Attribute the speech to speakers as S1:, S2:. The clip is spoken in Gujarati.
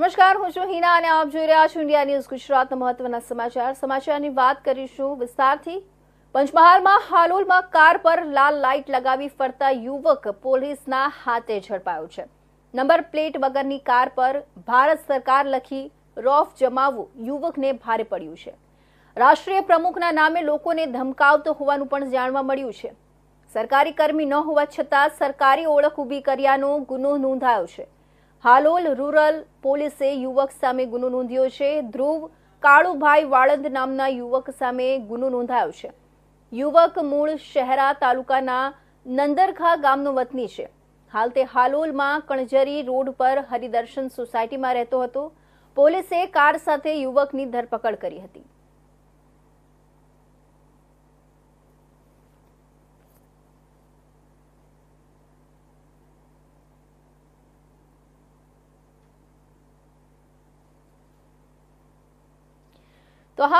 S1: નમસ્કાર, હું છું હિના અને આપ જોઈ રહ્યા છો ઇન્ડિયા ન્યૂઝ ગુજરાતના મહત્વના સમાચાર. સમાચારની વાત કરીશું વિસ્તારથી. પંચમહાલમાં હાલોલમાં કાર પર લાલ લાઇટ લગાવી ફરતા યુવક પોલીસના હાથે ઝડપાયો છે. નંબર પ્લેટ વગરની કાર પર ભારત સરકાર લખી રોફ જમાવવું યુવકને ભારે પડ્યું છે. રાષ્ટ્રીય પ્રમુખના નામે લોકોને ધમકાવતો હોવાનું પણ જાણવા મળ્યું છે. સરકારી કર્મી ન હોવા છતાં સરકારી ઓળખ ઊભી કર્યાનો ગુનો નોંધાયો છે. હાલોલ રૂરલ પોલીસે યુવક સામે ગુનો નોંધ્યો છે. ધ્રુવ કાળુભાઈ વાળંદ નામના યુવક સામે ગુનો નોંધાયો છે. યુવક મૂળ શહેરા તાલુકાના નંદરખા ગામનો વતની છે. હાલ તે હાલોલમાં કણજરી રોડ પર હરિદર્શન સોસાયટીમાં રહેતો હતો. પોલીસે કાર સાથે યુવકની ધરપકડ કરી હતી. તો હાલ